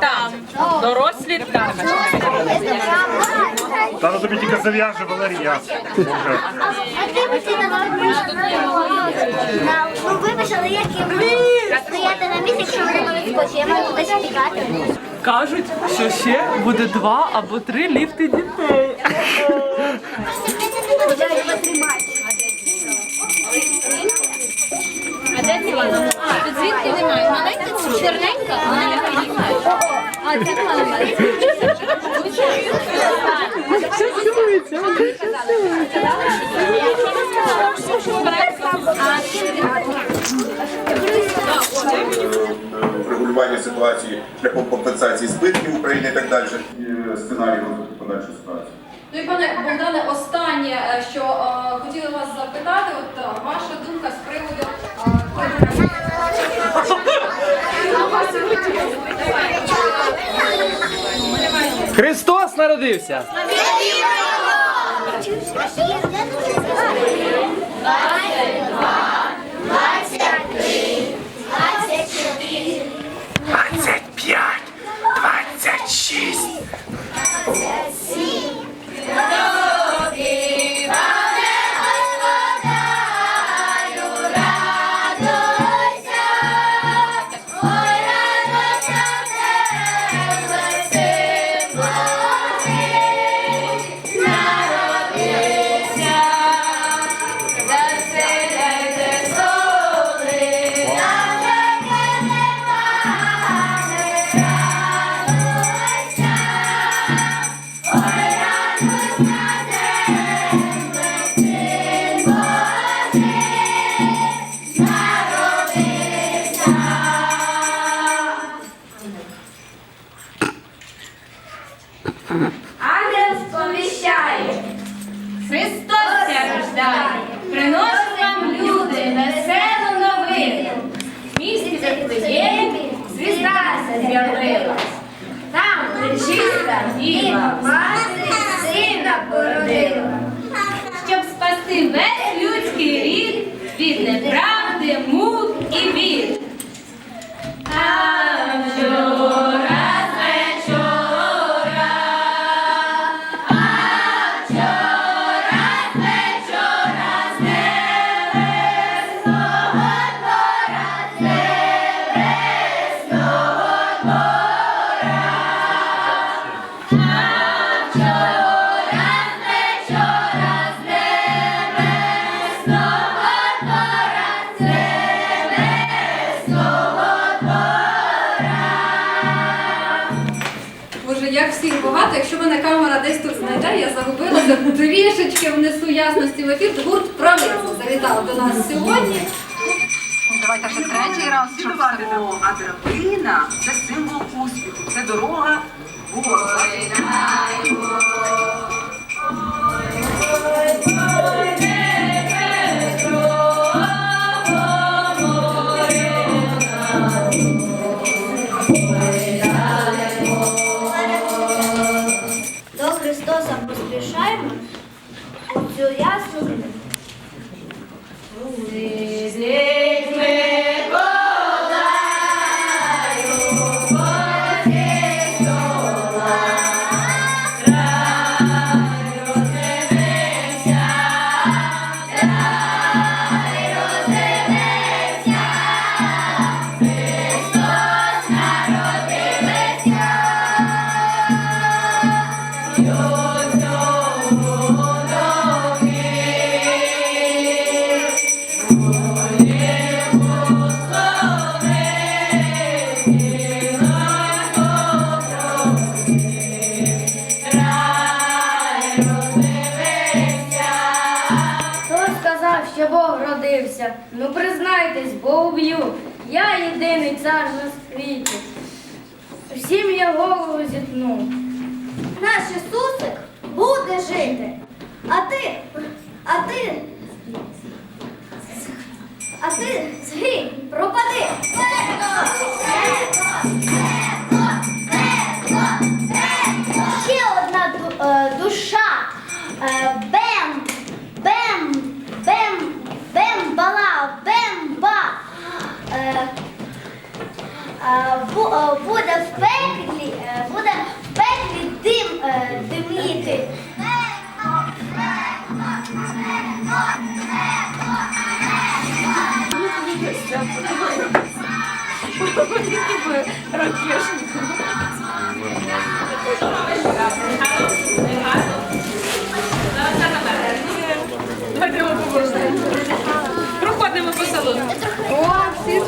там. Дорослі там. Та ну тобі тільки зав'яже Валерія. Може. Ну вибач, але як я можу стояти на місці, якщо мене не скоче, я маю кудись втікати. Кажуть, що ще буде два або три ліфти дітей. А де це вона? Звідки немає? Маленька це чорненька. А це маленька. врегулювання ситуації шляхом компенсації збитків України і так далі. Сценарій розвитку подальшої ситуації. Ну і пане Богдане, останнє, е, що е, хотіли вас запитати, от е, ваша думка з приводу е, Христос народився! Двадцять Всіх багато. Якщо мене камера десь тут знайде, я загубилася. Трішечки внесу ясності в ефір. Гурт правильно завітав до нас сьогодні. Давайте вже третій раз, щоб все А драбина це символ успіху, це дорога вгору. Ну признайтесь, бо уб'ю. Я єдиний цар на світі. Всім я голову зітну. Наш Ісусик буде жити. А ти, а ти, а ти згинь, пропади. Ще одна е, душа. Е, бем, бала, бем, ба. Е, е, е, буде в пеклі, буде в пеклі дим диміти. Давайте По. О, всі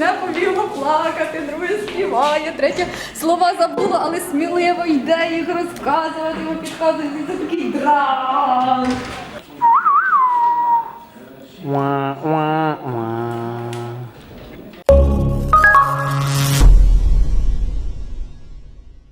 одне побігло плакати, друге співає, третє слова забула, але сміливо йде їх розказувати, підказує, це такий драм.